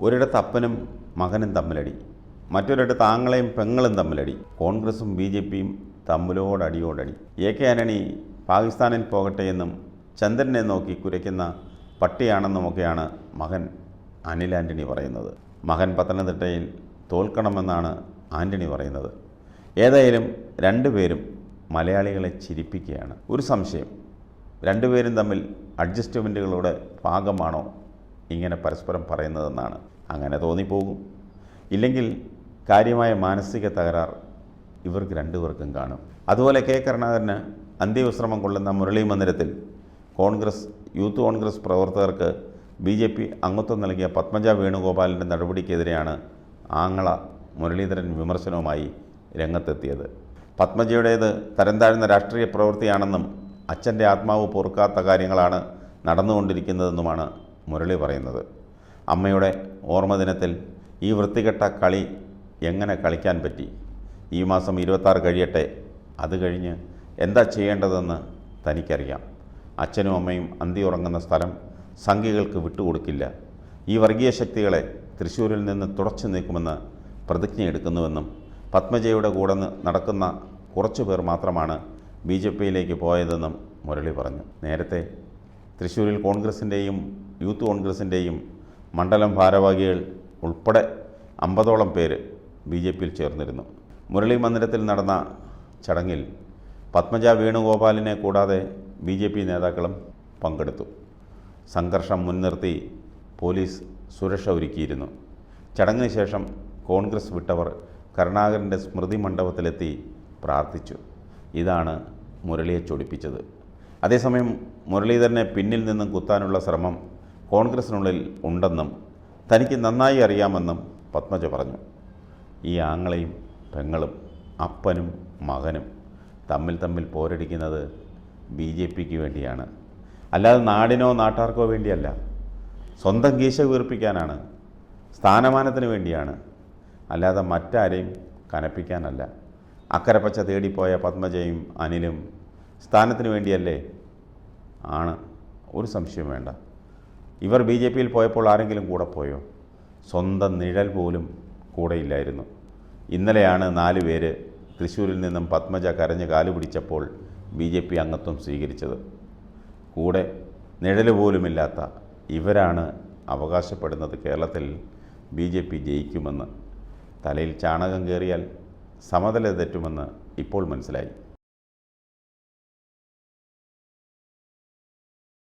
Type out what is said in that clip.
ഒരിടത്ത് അപ്പനും മകനും തമ്മിലടി മറ്റൊരിടത്ത് ആങ്ങളെയും പെങ്ങളും തമ്മിലടി കോൺഗ്രസും ബി ജെ പിയും തമ്മിലോടടിയോടടി എ കെ ആന്റണി പാകിസ്ഥാനിൽ പോകട്ടെ എന്നും ചന്ദ്രനെ നോക്കി കുരയ്ക്കുന്ന പട്ടിയാണെന്നുമൊക്കെയാണ് മകൻ അനിൽ ആന്റണി പറയുന്നത്. മകൻ പത്തനംതിട്ടയിൽ തോൽക്കണമെന്നാണ് ആന്റണി പറയുന്നത്. ഏതായാലും രണ്ടുപേരും മലയാളികളെ ചിരിപ്പിക്കുകയാണ്. ഒരു സംശയം രണ്ടുപേരും തമ്മിൽ അഡ്ജസ്റ്റ്മെന്റുകളുടെ ഭാഗമാണോ ഇങ്ങനെ പരസ്പരം പറയുന്നതെന്നാണ്. അങ്ങനെ തോന്നിപ്പോകും. ഇല്ലെങ്കിൽ കാര്യമായ മാനസിക തകരാർ ഇവർക്ക് രണ്ടുപേർക്കും കാണും. അതുപോലെ കെ. കരുണാകരന് അന്ത്യവിശ്രമം കൊള്ളുന്ന മുരളി മന്ദിരത്തിൽ കോൺഗ്രസ് യൂത്ത് കോൺഗ്രസ് പ്രവർത്തകർക്ക് ബി ജെ പി അംഗത്വം നൽകിയ പത്മജ വേണുഗോപാലിന്റെ നടപടിക്കെതിരെയാണ് ആങ്ങള മുരളീധരൻ വിമർശനവുമായി രംഗത്തെത്തിയത്. പത്മജയുടേത് തരം താഴ്ന്ന രാഷ്ട്രീയ പ്രവൃത്തിയാണെന്നും അച്ഛന്റെ ആത്മാവ് പൊറുക്കാത്ത കാര്യങ്ങളാണ് നടന്നുകൊണ്ടിരിക്കുന്നതെന്നുമാണ് മുരളി പറയുന്നത്. അമ്മയുടെ ഓർമ്മദിനത്തിൽ ഈ വൃത്തികെട്ട കളി എങ്ങനെ കളിക്കാൻ പറ്റി? ഈ മാസം ഇരുപത്താറ് കഴിയട്ടെ. അത് കഴിഞ്ഞ് എന്താ ചെയ്യേണ്ടതെന്ന് തനിക്കറിയാം. അച്ഛനും അമ്മയും അന്തി ഉറങ്ങുന്ന സ്ഥലം സംഘികൾക്ക് വിട്ടുകൊടുക്കില്ല. ഈ വർഗീയ ശക്തികളെ തൃശ്ശൂരിൽ നിന്ന് തുടച്ചു നീക്കുമെന്ന് പ്രതിജ്ഞയെടുക്കുന്നുവെന്നും പത്മജയുടെ കൂടെ നടക്കുന്ന കുറച്ചു പേർ മാത്രമാണ് ബി ജെ പിയിലേക്ക് പോയതെന്നും മുരളി പറഞ്ഞു. നേരത്തെ തൃശ്ശൂരിൽ കോൺഗ്രസിന്റെയും യൂത്ത് കോൺഗ്രസിന്റെയും മണ്ഡലം ഭാരവാഹികൾ ഉൾപ്പെടെ അമ്പതോളം പേര് ബി ജെ പിയിൽ ചേർന്നിരുന്നു. മുരളി മന്ദിരത്തിൽ നടന്ന ചടങ്ങിൽ പത്മജ വേണുഗോപാലിനെ കൂടാതെ ബി ജെ പി നേതാക്കളും പങ്കെടുത്തു. സംഘർഷം മുൻനിർത്തി പോലീസ് സുരക്ഷ ഒരുക്കിയിരുന്നു. ചടങ്ങിന് ശേഷം കോൺഗ്രസ് വിട്ടവർ കരുണാകരന്റെ സ്മൃതി മണ്ഡപത്തിലെത്തി പ്രാർത്ഥിച്ചു. ഇതാണ് മുരളിയെ ചൊടിപ്പിച്ചത്. അതേസമയം മുരളീധരനെ പിന്നിൽ നിന്നും കുത്താനുള്ള ശ്രമം കോൺഗ്രസിനുള്ളിൽ ഉണ്ടെന്നും തനിക്ക് നന്നായി അറിയാമെന്നും പത്മജ പറഞ്ഞു. ഈ ആങ്ങളെയും പെങ്ങളും അപ്പനും മകനും തമ്മിൽ തമ്മിൽ പോരടിക്കുന്നത് ബി ജെ പിക്ക് വേണ്ടിയാണ്. അല്ലാതെ നാടിനോ നാട്ടാർക്കോ വേണ്ടിയല്ല. സ്വന്തം ഗീശ വീർപ്പിക്കാനാണ്. സ്ഥാനമാനത്തിന് വേണ്ടിയാണ്. അല്ലാതെ മറ്റാരെയും കനപ്പിക്കാനല്ല. അക്കരപ്പച്ച തേടിപ്പോയ പത്മജയും അനിലും സ്ഥാനത്തിന് വേണ്ടിയല്ലേ? ആണ്. ഒരു സംശയം വേണ്ട. ഇവർ ബി ജെ പിയിൽ പോയപ്പോൾ ആരെങ്കിലും കൂടെ പോയോ? സ്വന്തം നിഴൽ പോലും കൂടെയില്ലായിരുന്നു ഇന്നലെയാണ് നാല് പേര് തൃശ്ശൂരിൽ നിന്നും പത്മജ കരഞ്ഞ് കാലു പിടിച്ചപ്പോൾ ബി ജെ പി അംഗത്വം സ്വീകരിച്ചത്. കൂടെ നിഴൽ പോലുമില്ലാത്ത ഇവരാണ് അവകാശപ്പെടുന്നത് കേരളത്തിൽ ബി ജെ പി ജയിക്കുമെന്ന്. തലയിൽ ചാണകം കയറിയാൽ സമതല തെറ്റുമെന്ന് ഇപ്പോൾ മനസ്സിലായി.